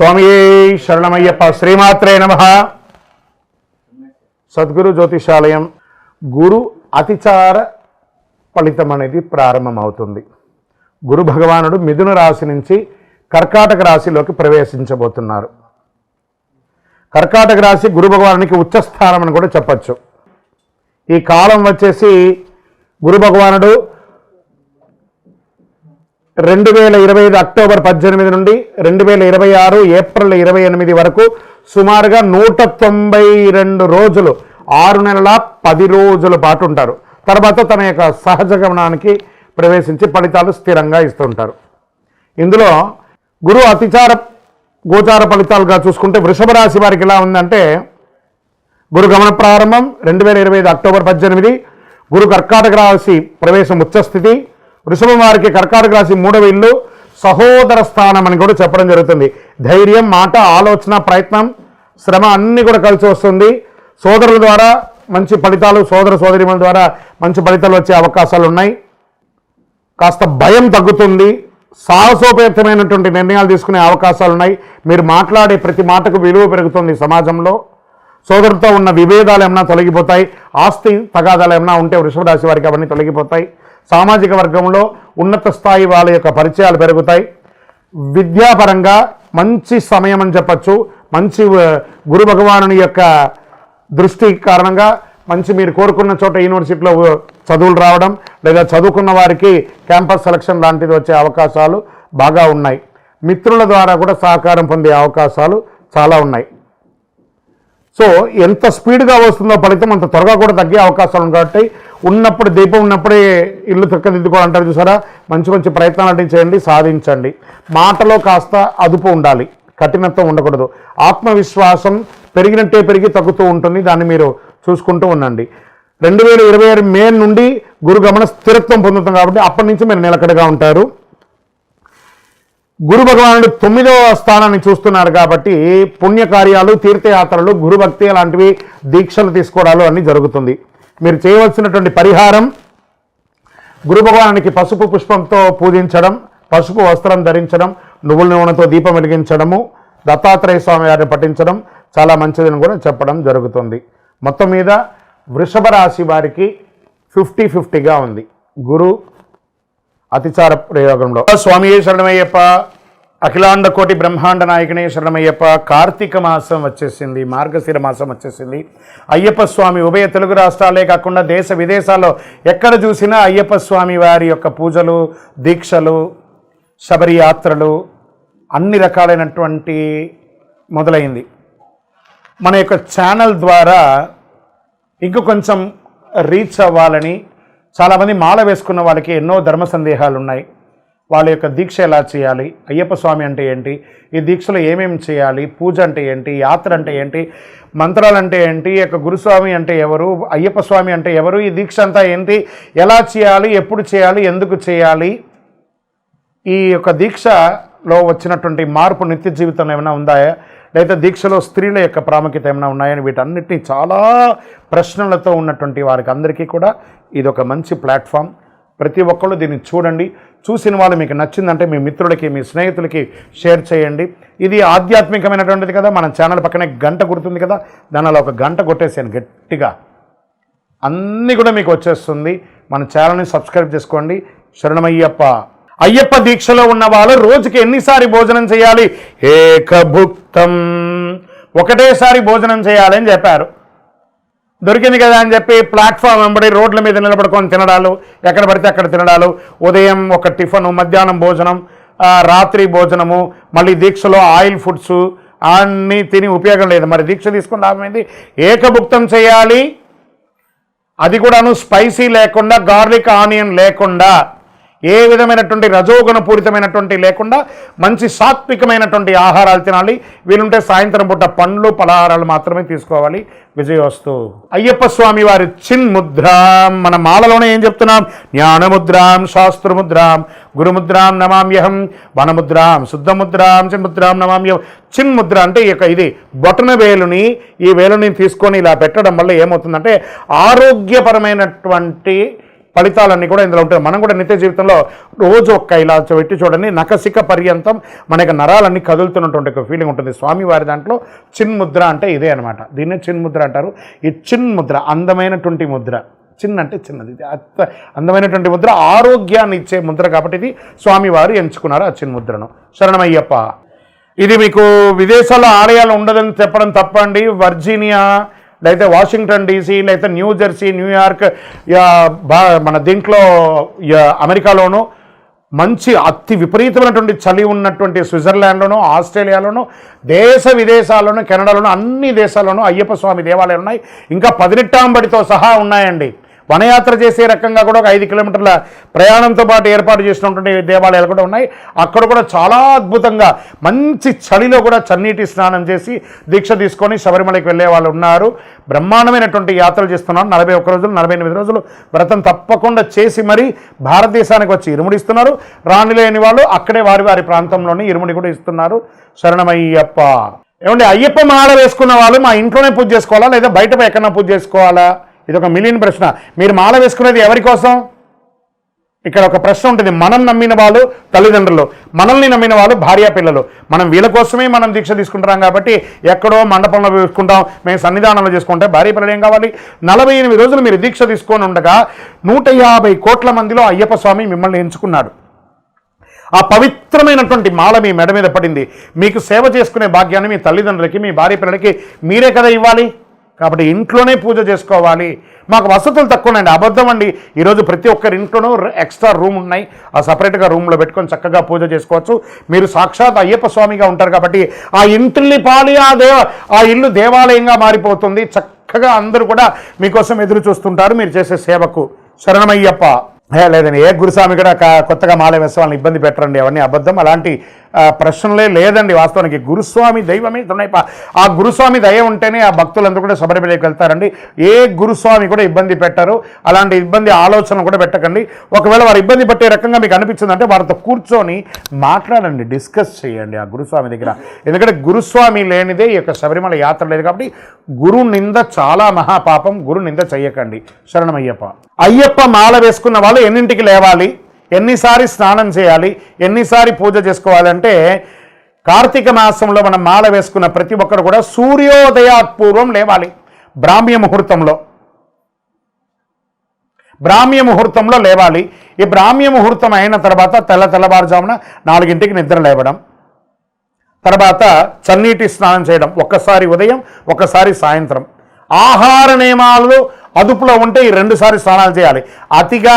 స్వామియే శరణమయ్యప్ప. శ్రీమాత్రే నమ. సద్గురు జ్యోతిషాలయం గురు అతిచార ఫలితం అనేది ప్రారంభమవుతుంది. గురు భగవానుడు మిథున రాశి నుంచి కర్కాటక రాశిలోకి ప్రవేశించబోతున్నారు. కర్కాటక రాశి గురు భగవానునికి ఉచ్చస్థానం అని కూడా చెప్పచ్చు. ఈ కాలం వచ్చేసి గురు భగవానుడు రెండు వేల ఇరవై ఐదు అక్టోబర్ పద్దెనిమిది నుండి రెండు వేల ఇరవై ఆరు ఏప్రిల్ ఇరవై ఎనిమిది వరకు సుమారుగా నూట తొంభై రెండు రోజులు ఆరు నెలల పది రోజుల పాటు ఉంటారు. తర్వాత తన యొక్క సహజ గమనానికి ప్రవేశించి ఫలితాలు స్థిరంగా ఇస్తుంటారు. ఇందులో గురు అతిచార గోచార ఫలితాలుగా చూసుకుంటే వృషభ రాశి వారికి ఎలా ఉందంటే గురు గమన ప్రారంభం రెండు వేల ఇరవై ఐదు అక్టోబర్ పద్దెనిమిది గురు కర్కాటక రాశి ప్రవేశం ఉచ్చస్థితి వృషభం వారికి కర్కాటక రాశి మూడవ ఇల్లు సహోదర స్థానం అని కూడా చెప్పడం జరుగుతుంది. ధైర్యం మాట ఆలోచన ప్రయత్నం శ్రమ అన్నీ కూడా కలిసి వస్తుంది. సోదరుల ద్వారా మంచి ఫలితాలు సోదర సోదరిమల ద్వారా మంచి ఫలితాలు వచ్చే అవకాశాలు ఉన్నాయి. కాస్త భయం తగ్గుతుంది. సాహసోపేతమైనటువంటి నిర్ణయాలు తీసుకునే అవకాశాలు ఉన్నాయి. మీరు మాట్లాడే ప్రతి మాటకు విలువ పెరుగుతుంది సమాజంలో. సోదరుతో ఉన్న విభేదాలు ఏమైనా తొలగిపోతాయి. ఆస్తి తగాదాలు ఏమైనా ఉంటే వృషభ రాశి వారికి అవన్నీ తొలగిపోతాయి. సామాజిక వర్గంలో ఉన్నత స్థాయి వాళ్ళ యొక్క పరిచయాలు పెరుగుతాయి. విద్యాపరంగా మంచి సమయం అని చెప్పచ్చు. మంచి గురు భగవానుని యొక్క దృష్టి కారణంగా మంచి మీరు కోరుకున్న చోట యూనివర్సిటీలో చదువులు రావడం లేదా చదువుకున్న వారికి క్యాంపస్ సెలక్షన్ లాంటిది వచ్చే అవకాశాలు బాగా ఉన్నాయి. మిత్రుల ద్వారా కూడా సహకారం పొందే అవకాశాలు చాలా ఉన్నాయి. సో ఎంత స్పీడ్గా వస్తుందో ఫలితం అంత త్వరగా కూడా తగ్గే అవకాశాలు ఉన్నాయి కాబట్టి ఉన్నప్పుడు దీపం ఉన్నప్పుడే ఇల్లు చక్కదిద్దుకోవాలి అంటారు చూసారా? మంచి మంచి ప్రయత్నాలు చేయండి సాధించండి. మాటలో కాస్త అదుపు ఉండాలి. కఠినత్వం ఉండకూడదు. ఆత్మవిశ్వాసం పెరిగినట్టే పెరిగి తగ్గుతూ ఉంటుంది. దాన్ని మీరు చూసుకుంటూ ఉండండి. రెండు వేల ఇరవై ఆరు మే నుండి గురుగమన స్థిరత్వం పొందుతాం కాబట్టి అప్పటి నుంచి మీరు నిలకడగా ఉంటారు. గురు భగవానుడు తొమ్మిదవ స్థానాన్ని చూస్తున్నారు కాబట్టి పుణ్యకార్యాలు తీర్థయాత్రలు గురుభక్తి లాంటివి దీక్షలు తీసుకోవడాలు అన్నీ జరుగుతుంది. మీరు చేయవలసినటువంటి పరిహారం గురు భగవానునికి పసుపు పుష్పంతో పూజించడం పసుపు వస్త్రం ధరించడం నువ్వుల నూనెతో దీపం వెలిగించడము దత్తాత్రేయ స్వామి వారిని పఠించడం చాలా మంచిదని కూడా చెప్పడం జరుగుతుంది. మొత్తం మీద వృషభ రాశి వారికి ఫిఫ్టీ ఫిఫ్టీగా ఉంది. గురు అతిచార ప్రయోగంలో. స్వామి శరణమయ్యప్ప? అఖిలాండ కోటి బ్రహ్మాండ నాయకునే శరణమయ్యప్ప. కార్తీక మాసం వచ్చేసింది మార్గశిర మాసం వచ్చేసింది. అయ్యప్ప స్వామి ఉభయ తెలుగు రాష్ట్రాలే కాకుండా దేశ విదేశాల్లో ఎక్కడ చూసినా అయ్యప్ప స్వామి వారి యొక్క పూజలు దీక్షలు శబరి యాత్రలు అన్ని రకాలైనటువంటి మొదలైంది. మన యొక్క ఛానల్ ద్వారా ఇంకా కొంచెం రీచ్ అవ్వాలని చాలామంది మాల వేసుకున్న వాళ్ళకి ఎన్నో ధర్మ సందేహాలు ఉన్నాయి వాళ్ళ యొక్క దీక్ష ఎలా చేయాలి? అయ్యప్ప స్వామి అంటే ఏంటి? ఈ దీక్షలో ఏమేమి చేయాలి? పూజ అంటే ఏంటి? యాత్ర అంటే ఏంటి? మంత్రాలు అంటే ఏంటి? ఈ యొక్క గురుస్వామి అంటే ఎవరు? అయ్యప్ప స్వామి అంటే ఎవరు? ఈ దీక్ష అంతా ఏంటి? ఎలా చేయాలి? ఎప్పుడు చేయాలి? ఎందుకు చేయాలి? ఈ యొక్క దీక్షలో వచ్చినటువంటి మార్పు నిత్య జీవితంలో ఏమైనా ఉందా? లేదా దీక్షలో స్త్రీల యొక్క ప్రాముఖ్యత ఏమైనా ఉన్నాయని వీటన్నిటినీ చాలా ప్రశ్నలతో ఉన్నటువంటి వారికి అందరికీ కూడా ఇది ఒక మంచి ప్లాట్ఫామ్. ప్రతి ఒక్కళ్ళు దీన్ని చూడండి. చూసిన వాళ్ళు మీకు నచ్చిందంటే మీ మిత్రులకి మీ స్నేహితులకి షేర్ చేయండి. ఇది ఆధ్యాత్మికమైనటువంటిది కదా. మన ఛానల్ పక్కనే గంట గుర్తుంది కదా. దానిలో ఒక గంట కొట్టేసాను గట్టిగా అన్నీ కూడా మీకు వచ్చేస్తుంది. మన ఛానల్ని సబ్స్క్రైబ్ చేసుకోండి. శరణమయ్యప్ప. అయ్యప్ప దీక్షలో ఉన్న వాళ్ళు రోజుకి ఎన్నిసారి భోజనం చేయాలి? ఏకభుక్తం. ఒకటేసారి భోజనం చేయాలని చెప్పారు. దొరికింది కదా అని చెప్పి ప్లాట్ఫామ్ వెంబడి రోడ్ల మీద నిలబడుకొని తినడాలు ఎక్కడ పడితే అక్కడ తినడాలు. ఉదయం ఒక టిఫను మధ్యాహ్నం భోజనం రాత్రి భోజనము మళ్ళీ దీక్షలో ఆయిల్ ఫుడ్స్ అన్నీ తిని ఉపయోగం లేదు. మరి దీక్ష తీసుకుని లాభం ఏకభుక్తం చేయాలి. అది కూడాను స్పైసీ లేకుండా గార్లిక్ ఆనియన్ లేకుండా. ఏ విధమైనటువంటి రజోగుణపూరితమైనటువంటి లేకుండా మంచి సాత్వికమైనటువంటి ఆహారాలు తినాలి. వీలుంటే సాయంత్రం పూట పండ్లు పలహారాలు మాత్రమే తీసుకోవాలి. విజయోస్తు అయ్యప్ప స్వామి వారి చిన్ ముద్ర మన మాలలోనే ఏం చెప్తున్నాం? జ్ఞానముద్రాం శాస్త్రముద్రాం గురుముద్రాం నమామ్యహం వనముద్రాం శుద్ధముద్రాం చిన్ముద్రాం నమామ్యహం. చిన్ముద్ర అంటే ఈ ఇది బొటన వేలుని ఈ వేలుని తీసుకొని ఇలా పెట్టడం వల్ల ఏమవుతుందంటే ఆరోగ్యపరమైనటువంటి ఫలితాలన్నీ కూడా ఇందులో ఉంటాయి. మనం కూడా నిత్య జీవితంలో రోజు ఒక్క ఇలా పెట్టి చూడండి నకసిక పర్యంతం మన యొక్క నరాలన్నీ కదులుతున్నటువంటి ఒక ఫీలింగ్ ఉంటుంది. స్వామివారి దాంట్లో చిన్ముద్ర అంటే ఇదే అనమాట దీన్నే చిన్ముద్ర అంటారు. ఈ చిన్ముద్ర అందమైనటువంటి ముద్ర. చిన్న అంటే చిన్నది. ఇది అత్త అందమైనటువంటి ముద్ర ఆరోగ్యాన్ని ఇచ్చే ముద్ర కాబట్టి ఇది స్వామివారు ఎంచుకున్నారు ఆ చిన్ముద్రను. శరణమయ్యప్ప. ఇది మీకు విదేశాల్లో ఆలయాలు ఉండదని చెప్పడం తప్పండి. వర్జీనియా లేకపోతే వాషింగ్టన్ డీసీ లేకపోతే న్యూ జెర్సీ న్యూయార్క్ మన దీంట్లో అమెరికాలోనూ అమెరికాలోను మంచి అతి విపరీతమైనటువంటి చలి ఉన్నటువంటి స్విట్జర్లాండ్లోనూ ఆస్ట్రేలియాలోనూ దేశ విదేశాల్లోనూ కెనడాలోనూ అన్ని దేశాల్లోనూ అయ్యప్ప స్వామి దేవాలయాలు ఉన్నాయి ఇంకా పదినెట్టాంబడితో సహా ఉన్నాయండి. వనయాత్ర చేసే రకంగా కూడా ఒక ఐదు కిలోమీటర్ల ప్రయాణంతో పాటు ఏర్పాటు చేసినటువంటి దేవాలయాలు కూడా ఉన్నాయి. అక్కడ కూడా చాలా అద్భుతంగా మంచి చలిలో కూడా చన్నీటి స్నానం చేసి దీక్ష తీసుకొని శబరిమలకి వెళ్ళే వాళ్ళు ఉన్నారు. బ్రహ్మాండమైనటువంటి యాత్రలు చేస్తున్నారు నలభై ఒక్క రోజులు నలభై ఎనిమిది రోజులు వ్రతం తప్పకుండా చేసి మరీ భారతదేశానికి వచ్చి ఇరుముడిస్తున్నారు ఇస్తున్నారు. లేని వాళ్ళు అక్కడే వారి వారి ప్రాంతంలోనే ఇరుముడి కూడా ఇస్తున్నారు. శరణమయ్యప్ప. ఏమంటే అయ్యప్ప మాల వేసుకున్న వాళ్ళు మా ఇంట్లోనే పూజ చేసుకోవాలా లేదా బయట ఎక్కడన్నా పూజ చేసుకోవాలా? ఇది ఒక మిలియన్ ప్రశ్న. మీరు మాల వేసుకునేది ఎవరి కోసం? ఇక్కడ ఒక ప్రశ్న ఉంటుంది. మనం నమ్మిన వాళ్ళు తల్లిదండ్రులు. మనల్ని నమ్మిన వాళ్ళు భార్యా పిల్లలు. మనం వీళ్ళ కోసమే మనం దీక్ష తీసుకుంటున్నాం కాబట్టి ఎక్కడో మండపంలో చూసుకుంటాం మేము సన్నిధానంలో చేసుకుంటే భార్య పిల్లలు ఏం కావాలి? నలభై ఎనిమిది రోజులు మీరు దీక్ష తీసుకొని ఉండగా నూట యాభై కోట్ల మందిలో అయ్యప్ప స్వామి మిమ్మల్ని ఎంచుకున్నాడు. ఆ పవిత్రమైనటువంటి మాల మీ మెడ మీద పడింది. మీకు సేవ చేసుకునే భాగ్యాన్ని మీ తల్లిదండ్రులకి మీ భార్య పిల్లలకి మీరే కదా ఇవ్వాలి? కాబట్టి ఇంట్లోనే పూజ చేసుకోవాలి. మాకు వసతులు తక్కువ ఉన్నాయండి అబద్ధం అండి. ఈరోజు ప్రతి ఒక్కరి ఇంట్లోనూ ఎక్స్ట్రా రూమ్ ఉన్నాయి. ఆ సపరేట్గా రూమ్లో పెట్టుకొని చక్కగా పూజ చేసుకోవచ్చు. మీరు సాక్షాత్ అయ్యప్ప స్వామిగా ఉంటారు కాబట్టి ఆ ఇంటిని పాలి ఆ దేవ ఆ ఇల్లు దేవాలయంగా మారిపోతుంది. చక్కగా అందరూ కూడా మీకోసం ఎదురు చూస్తుంటారు. మీరు చేసే సేవకు శరణమయ్యప్ప. లేదండి ఏ గురుస్వామి కూడా కొత్తగా మాల వేసే వాళ్ళని ఇబ్బంది పెట్టరండి. అవన్నీ అబద్ధం. అలాంటి ప్రశ్నలే లేదండి వాస్తవానికి. గురుస్వామి దైవమే తునైప ఆ గురుస్వామి దయ ఉంటేనే ఆ భక్తులందరూ కూడా శబరిమలకి వెళ్తారండి. ఏ గురుస్వామి కూడా ఇబ్బంది పెట్టరు. అలాంటి ఇబ్బంది ఆలోచన కూడా పెట్టకండి. ఒకవేళ వారు ఇబ్బంది పట్టే రకంగా మీకు అనిపించిందంటే వారితో కూర్చొని మాట్లాడండి. డిస్కస్ చేయండి ఆ గురుస్వామి దగ్గర. ఎందుకంటే గురుస్వామి లేనిదే ఈ యొక్క శబరిమల యాత్ర లేదు కాబట్టి గురు నింద చాలా మహాపాపం. గురు నింద చెయ్యకండి. శరణమయ్యప్ప. అయ్యప్ప మాల వేసుకున్న వాళ్ళు ఎన్నింటికి లేవాలి? ఎన్నిసారి స్నానం చేయాలి ఎన్నిసారి పూజ చేసుకోవాలంటే కార్తీక మాసంలో మనం మాల వేసుకున్న ప్రతి ఒక్కరు కూడా సూర్యోదయాత్పూర్వం లేవాలి. బ్రాహ్మ్య ముహూర్తంలో. బ్రాహ్మ్య ముహూర్తంలో లేవాలి. ఈ బ్రాహ్మ్య ముహూర్తం అయిన తర్వాత తెల్ల తెల్లవారుజామున నాలుగింటికి నిద్ర లేవడం. తర్వాత చన్నీటి స్నానం చేయడం. ఒక్కసారి ఉదయం ఒక్కసారి సాయంత్రం. ఆహార నియమాలు అదుపులో ఉంటే ఈ రెండుసారి స్నానాలు చేయాలి. అతిగా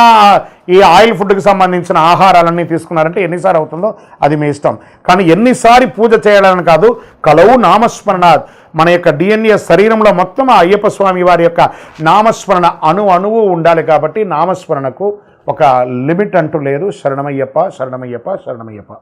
ఈ ఆయిల్ ఫుడ్కి సంబంధించిన ఆహారాలన్నీ తీసుకున్నారంటే ఎన్నిసార్లు అవుతుందో అది మీ ఇష్టం. కానీ ఎన్నిసారి పూజ చేయాలని కాదు కలవు నామస్మరణ. మన యొక్క డిఎన్ఏ శరీరంలో మొత్తం ఆ అయ్యప్ప స్వామి వారి యొక్క నామస్మరణ అణు అణువు ఉండాలి కాబట్టి నామస్మరణకు ఒక లిమిట్ అంటూ లేదు. శరణమయ్యప్ప శరణమయ్యప్ప శరణమయ్యప్ప.